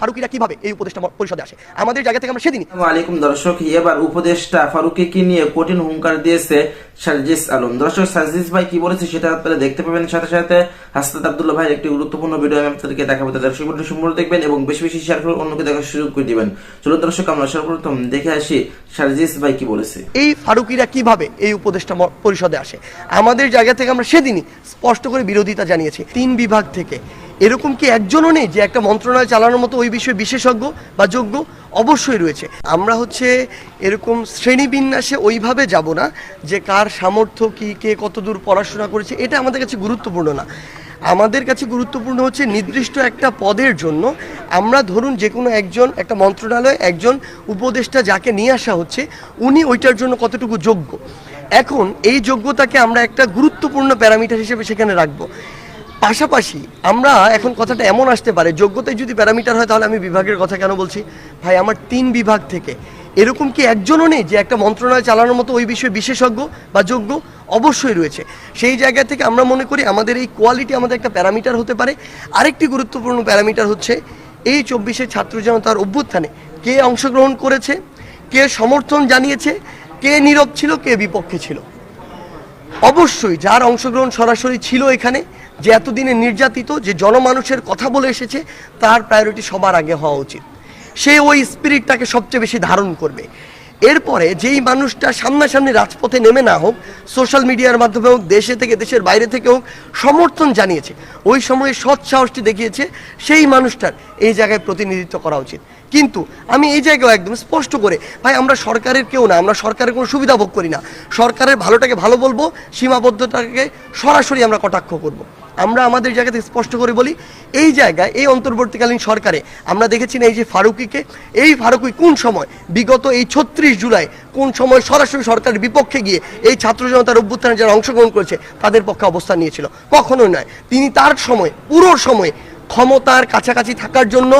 ফারুকিরা কীভাবে এই উপদেষ্টা পরিষদে আসে? আমাদের জায়গা থেকে আমরা সেদিনই আলাইকুম দর্শক এবার উপদেষ্টা ফারুকিকে নিয়ে কঠিন হুঙ্কার দিয়েছে সার্জিস আলম। দর্শক সার্জিস ভাই কি বলেছে সেটা আপনারা দেখতে পাবেন। সাথে সাথে হাসনাত আব্দুল্লাহ ভাই একটি গুরুত্বপূর্ণ ভিডিও আমি আপনাদেরকে দেখাবো। দর্শক ভিডিও সম্পূর্ণ দেখবেন এবং বেশি বেশি শেয়ার করে অন্যকে দেখার সুযোগ করে দিবেন। চলুন দর্শক আমরা সর্বপ্রথম দেখে আসি সার্জিস ভাই কি বলেছে। এই ফারুকিরা কীভাবে এই উপদেষ্টা পরিষদে আসে? আমাদের জায়গা থেকে আমরা সেদিনই স্পষ্ট করে বিরোধিতা জানিয়েছি। তিন বিভাগ থেকে এরকম কি একজনও নেই যে একটা মন্ত্রণালয় চালানোর মতো ওই বিষয়ে বিশেষজ্ঞ বা যোগ্য? অবশ্যই রয়েছে। আমরা হচ্ছে এরকম শ্রেণীবিন্যাসে ওইভাবে যাব না যে কার সামর্থ্য কি, কে কতদূর পড়াশোনা করেছে, এটা আমাদের কাছে গুরুত্বপূর্ণ না। আমাদের কাছে গুরুত্বপূর্ণ হচ্ছে নির্দিষ্ট একটা পদের জন্য আমরা ধরুন যে কোনো একজন, একটা মন্ত্রণালয়, একজন উপদেষ্টা যাকে নিয়ে আসা হচ্ছে, উনি ওইটার জন্য কতটুকু যোগ্য? এখন এই যোগ্যতাকে আমরা একটা গুরুত্বপূর্ণ প্যারামিটার হিসেবে সেখানে রাখব। পাশাপাশি আমরা এখন কথাটা এমন আসতে পারে, যোগ্যতায় যদি প্যারামিটার হয় তাহলে আমি বিভাগের কথা কেন বলছি? ভাই, আমার তিন বিভাগ থেকে। এরকম কি একজনও নেই যে একটা মন্ত্রণালয় চালানোর মতো ওই বিষয়ে বিশেষজ্ঞ বা যোগ্য? অবশ্যই রয়েছে। সেই জায়গা থেকে আমরা মনে করি আমাদের এই কোয়ালিটি আমাদের একটা প্যারামিটার হতে পারে। আরেকটি গুরুত্বপূর্ণ প্যারামিটার হচ্ছে এই চব্বিশের ছাত্র জনতার অভ্যুত্থানে। কে অংশগ্রহণ করেছে? কে সমর্থন জানিয়েছে? কে নীরব ছিল? কে বিপক্ষে ছিল? অবশ্যই যার অংশগ্রহণ সরাসরি ছিল এখানে যে এতদিনে নির্যাতিত, যে জনমানুষের কথা বলে এসেছে, তার প্রায়োরিটি সবার আগে হওয়া উচিত। সে ওই স্পিরিটটাকে সবচেয়ে বেশি ধারণ করবে। এরপরে যেই মানুষটা সামনাসামনি রাজপথে নেমে না হোক সোশ্যাল মিডিয়ার মাধ্যমে হোক, দেশে থেকে, দেশের বাইরে থেকে হোক, সমর্থন জানিয়েছে, ওই সময়ে সৎ সাহসটি দেখিয়েছে, সেই মানুষটার এই জায়গায় প্রতিনিধিত্ব করা উচিত। কিন্তু আমি এই জায়গায় একদম স্পষ্ট করে, ভাই, আমরা সরকারের কেউ না, আমরা সরকারের কোনো সুবিধা ভোগ করি না। সরকারের ভালোটাকে ভালো বলব সীমাবদ্ধতাকে সরাসরি আমরা কটাক্ষ করব। আমরা আমাদের জায়গা থেকে স্পষ্ট করে বলি, এই জায়গায়, এই অন্তর্বর্তীকালীন সরকারে আমরা দেখেছি না এই যে ফারুকিকে, এই ফারুকি কোন সময়, বিগত এই ছত্রিশ জুলাই কোন সময় সরাসরি সরকারের বিপক্ষে গিয়ে এই ছাত্র জনতার অভ্যুত্থানে যারা অংশগ্রহণ করেছে, তাদের পক্ষে অবস্থান নিয়েছিল? কখনোই নয়। তিনি তার সময়, পুরো সময় ক্ষমতার কাছাকাছি থাকার জন্য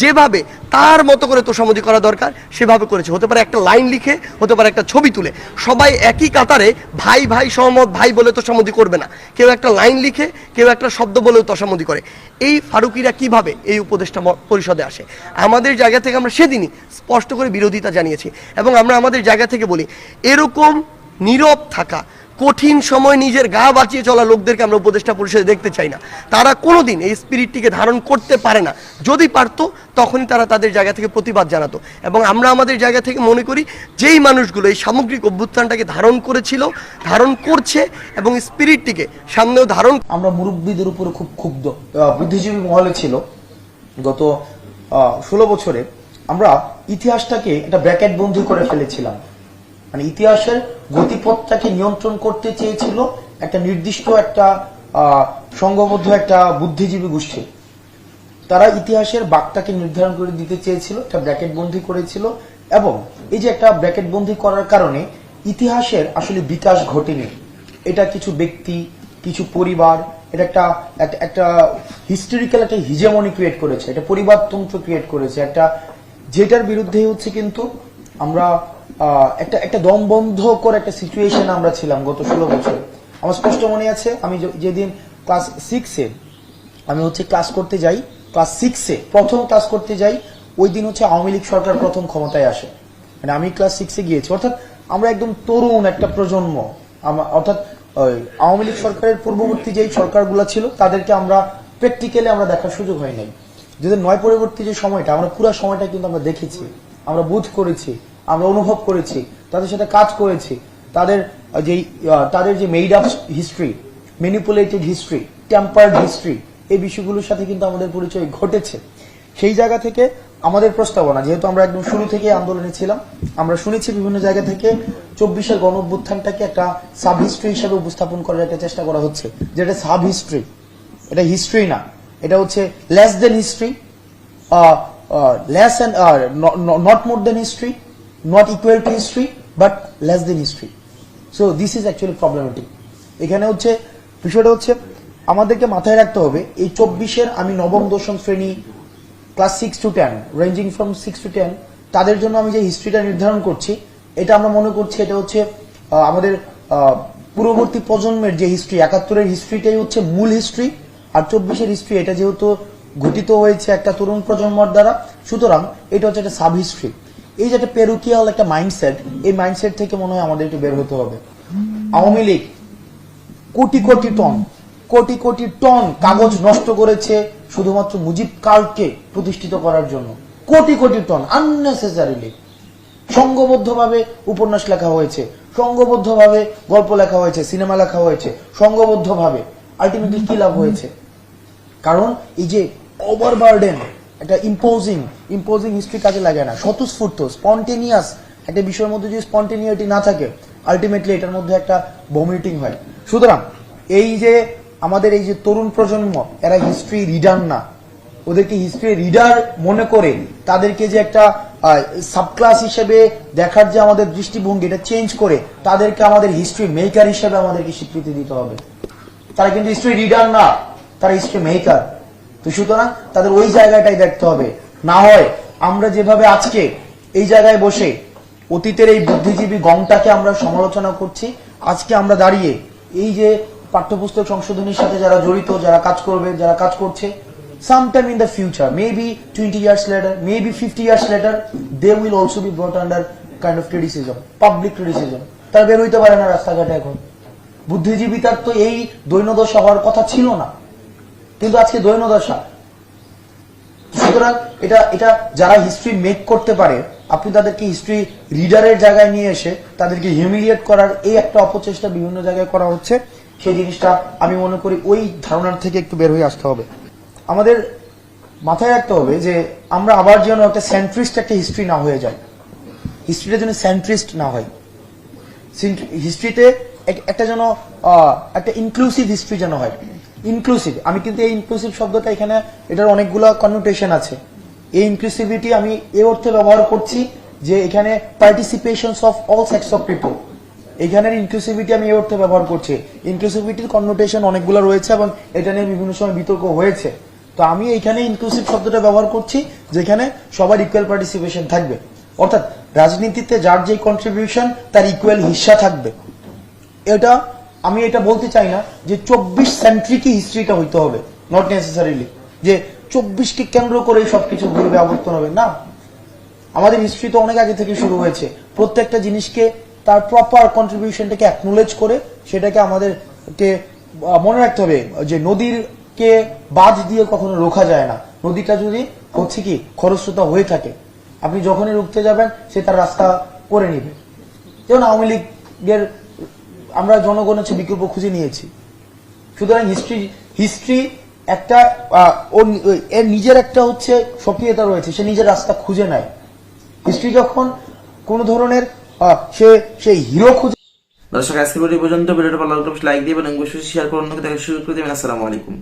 যেভাবে তার মতো করে তোষামদি করা দরকার, সেভাবে করেছে। হতে পারে একটা লাইন লিখে, হতে পারে একটা ছবি তুলে। সবাই একই কাতারে ভাই ভাই সহমত, ভাই বলে তোষামদি করবে না। কেউ একটা লাইন লিখে, কেউ একটা শব্দ বলেও তোষামদি করে। এই ফারুকিরা কীভাবে এই উপদেষ্টা পরিষদে আসে? আমাদের জায়গা থেকে আমরা সেদিনই স্পষ্ট করে বিরোধিতা জানিয়েছি। এবং আমরা আমাদের জায়গা থেকে বলি, এরকম নীরব থাকা কঠিন সময় নিজের গা বাঁচিয়ে চলা লোকদেরকে আমরা উপদেষ্টা পরিষদে দেখতে চাই না। তারা কোনোদিন এই স্পিরিটটিকে ধারণ করতে পারে না। যদি পারতো, তখনই তারা তাদের জায়গা থেকে প্রতিবাদ জানাতো। এবং আমরা আমাদের জায়গা থেকে মনে করি, যেই মানুষগুলো এই সামগ্রিক অভ্যুত্থানটাকে ধারণ করেছিল, ধারণ করছে এবং স্পিরিটটিকে সামনেও ধারণ আমরা মুরব্বীদের উপরে খুব ক্ষুব্ধ। বুদ্ধিজীবী মহলে ছিল গত ষোলো বছরে। আমরা ইতিহাসটাকে একটা ব্র্যাকেট বন্দি করে ফেলেছিলাম। মানে ইতিহাসের গতিপথটাকে নিয়ন্ত্রণ করতে চেয়েছিল একটা নির্দিষ্ট একটা সংঘবদ্ধ একটা বুদ্ধিজীবী গোষ্ঠী। তারা ইতিহাসের বাকটাকে নির্ধারণ করে দিতে চেয়েছিল, একটা ব্র্যাকেট বন্দি করেছিল এবং এই যে একটা ব্র্যাকেট বন্দি করার কারণে ইতিহাসের আসলে বিকাশ ঘটেনি। এটা কিছু ব্যক্তি, কিছু পরিবার, এটা একটা, একটা- হিস্টোরিক্যাল একটা হিজেমনি ক্রিয়েট করেছে, একটা পরিবারতন্ত্র ক্রিয়েট করেছে, একটা যেটার বিরুদ্ধে হচ্ছে কিন্তু আমরা একটা একটা দমবন্ধ করে একটা সিচুয়েশন আমরা ছিলাম গত ষোলো বছর। আমার স্পষ্ট মনে আছে, আমি যেদিন ক্লাস সিক্সে আমি হচ্ছে ক্লাস করতে যাই ক্লাস সিক্সে প্রথম ক্লাস করতে যাই, ওই দিন হচ্ছে আওয়ামী লীগ সরকার প্রথম ক্ষমতায় আসে। মানে আমি ক্লাস সিক্সে গিয়েছি। অর্থাৎ আমরা একদম তরুণ একটা প্রজন্ম। অর্থাৎ আওয়ামী লীগ সরকারের পূর্ববর্তী যেই সরকারগুলো ছিল, তাদেরকে আমরা প্র্যাকটিক্যালি আমরা দেখার সুযোগ হয় নাই। যদি নয় পরবর্তী যে সময়টা, আমরা পুরো সময়টা কিন্তু আমরা দেখেছি, আমরা বুঝ করেছি। আমরা অনুভব করেছি, তাদের সাথে কাজ করেছি, তাদের যে তাদের যে made up history manipulated history tampered history এই বিষয়গুলোর সাথে কিন্তু আমাদের পরিচয় ঘটেছে। সেই জায়গা থেকে আমাদের প্রস্তাবনা, যেহেতু আমরা একদম শুরু থেকে আন্দোলনে ছিলাম, আমরা শুনেছি বিভিন্ন জায়গা থেকে চব্বিশের গণ অভ্যুত্থানটাকে একটা সাব হিস্ট্রি হিসেবে উপস্থাপন করার একটা চেষ্টা করা হচ্ছে, যেটা সাব হিস্ট্রি এটা হিস্ট্রি না, এটা হচ্ছে less than history less and not more than history not equal to history but less than history so this is actually problematic এখানে হচ্ছে, বিষয়টা হচ্ছে, আমাদেরকে মাথায় রাখতে হবে, এই চব্বিশের আমি নবম, দশম শ্রেণি class six to ten ranging from six to ten তাদের জন্য আমি যে হিস্ট্রিটা নির্ধারণ করছি, এটা আমরা মনে করছি এটা হচ্ছে আমাদের পূর্ববর্তী প্রজন্মের যে হিস্ট্রি একাত্তরের হিস্ট্রিটাই হচ্ছে মূল হিস্ট্রি আর চব্বিশের হিস্ট্রি এটা যেহেতু গঠিত হয়েছে একটা তরুণ প্রজন্মর দ্বারা, সুতরাং এটা হচ্ছে একটা সাব হিস্ট্রি এই যে একটা পেরুকিয়াল একটা মাইন্ডসেট এই মাইন্ডসেট থেকে মনে হয় আমাদের একটু বের হতে হবে। আওয়ামী লীগ, কোটি কোটি টন, কোটি কোটি টন কাগজ নষ্ট করেছে শুধুমাত্র মুজিব কালকে প্রতিষ্ঠিত করার জন্য। কোটি কোটি টন আননেসেসারিলি সংঘবদ্ধভাবে উপন্যাস লেখা হয়েছে সংঘবদ্ধভাবে গল্প লেখা হয়েছে, সিনেমা লেখা হয়েছে সংঘবদ্ধভাবে আলটিমেটলি কি লাভ হয়েছে? কারণ এই যে ওভারবার্ডেন একটা ইম্পোজিং ইম্পোজিং হিস্ট্রি কাজে লাগে না। স্বতঃস্ফূর্ত স্পন্টেনিয়াস একটা বিষয়ের মধ্যে যদি স্পন্টেনিয়াটি না থাকে আলটিমেটলি এটার মধ্যে একটা ভমিটিং হয়। সুতরাং এই যে আমাদের এই যে তরুণ প্রজন্ম, এরা হিস্ট্রি রিডার না। ওদেরকে হিস্ট্রি রিডার মনে করে তাদেরকে যে একটা সাবক্লাস হিসেবে দেখার যে আমাদের দৃষ্টিভঙ্গি, এটা চেঞ্জ করে তাদেরকে আমাদের হিস্ট্রি মেকার হিসেবে আমাদেরকে স্বীকৃতি দিতে হবে। তারা কিন্তু হিস্ট্রি রিডার না, তারা হিস্ট্রি মেকার তো সুতরাং তাদের ওই জায়গাটাই দেখতে হবে। না হয় আমরা যেভাবে আজকে এই জায়গায় বসে অতীতের এই বুদ্ধিজীবী গংটাকে আমরা সমালোচনা করছি, আজকে আমরা দাঁড়িয়ে এই যে পাঠ্যপুস্তক সংশোধনীর সাথে যারা জড়িত, যারা কাজ করবে, যারা কাজ করছে, sometime in the future, maybe 20 years later, maybe 50 years later, they will also be brought under kind of criticism, public criticism তারা বের হইতে পারে না রাস্তাঘাটে এখন। বুদ্ধিজীবিতার তো এই দৈন্যদশা হওয়ার কথা ছিল না। কিন্তু আজকে দৈন্যদশা। সুতরাং এটা এটা যারা হিস্ট্রি মেক করতে পারে, আপনি তাদেরকে হিস্ট্রি রিডারের জায়গায় নিয়ে এসে তাদেরকে হিউমিলিয়েট করার এই একটা অপচেষ্টা বিভিন্ন জায়গায় করা হচ্ছে, সেই জিনিসটা আমি মনে করি ওই ধারণার থেকে একটু বের হয়ে আসতে হবে। আমাদের মাথায় রাখতে হবে যে আমরা আবার যেন একটা সেন্ট্রিস্ট একটা হিস্ট্রি না হয়ে যায় হিস্ট্রিটা যেন সেন্ট্রিস্ট না হয়। হিস্ট্রিতে একটা যেন একটা ইনক্লুসিভ হিস্ট্রি যেন হয়। ইনক্লুসিভ আমি কিন্তু এই ইনক্লুসিভ শব্দটা এখানে, এটার অনেকগুলো কনোটেশন আছে। এই ইনক্লুসিভিটি আমি এ অর্থে ব্যবহার করছি যে এখানে participation of all sex of people এখানের ইনক্লুসিভিটি আমি এই অর্থে ব্যবহার করছি। ইনক্লুসিভিটির কনোটেশন অনেকগুলো রয়েছে এবং এটা নিয়ে বিভিন্ন সময় বিতর্ক হয়েছে। তো আমি এখানে ইনক্লুসিভ শব্দটা ব্যবহার করছি, যেখানে সবার ইকুয়াল পার্টিসিপেশন থাকবে। অর্থাৎ রাজনীতিতে যার যে কন্ট্রিবিউশন তার ইকুয়াল হিস্সা থাকবে। এটা আমি এটা বলতে চাই না যে চব্বিশ সেন্ট্রিকই হিস্ট্রিটা হইতে হবে? নট নেসেসারিলি যে চব্বিশকে কেন্দ্র করে সবকিছু ঘুরবে, আবর্তন হবে। না। আমাদের হিস্ট্রি তো অনেক আগে থেকে শুরু হয়েছে। প্রত্যেকটা জিনিসকে তার প্রপার কন্ট্রিবিউশনটাকে অ্যাকনোলেজ করে সেটাকে আমাদেরকে মনে রাখতে হবে যে নদীরকে বাঁধ দিয়ে কখনো রোখা যায় না। নদীটা যদি হচ্ছে কি, খরস্রোতা হয়ে থাকে, আপনি যখনই রুখতে যাবেন, সে তার রাস্তা করে নিবে। যেমন আওয়ামী লীগের আমরা জনগণের চেয়ে বিকল্প খুঁজে নিয়েছি। সুতরাং হিস্ট্রি হিস্ট্রি একটা এর নিজের একটা হচ্ছে সক্রিয়তা রয়েছে, সে নিজের রাস্তা খুঁজে নেয়। হিস্ট্রি যখন কোন ধরনের সে সেই হিরো খুঁজে দর্শক আজকে পর্যন্ত। ভিডিওটা ভালো লাগলে লাইক দিবেন এবং শেয়ার করুন। দেখার সুযোগ করে দেবেন আসসালামু আলাইকুম।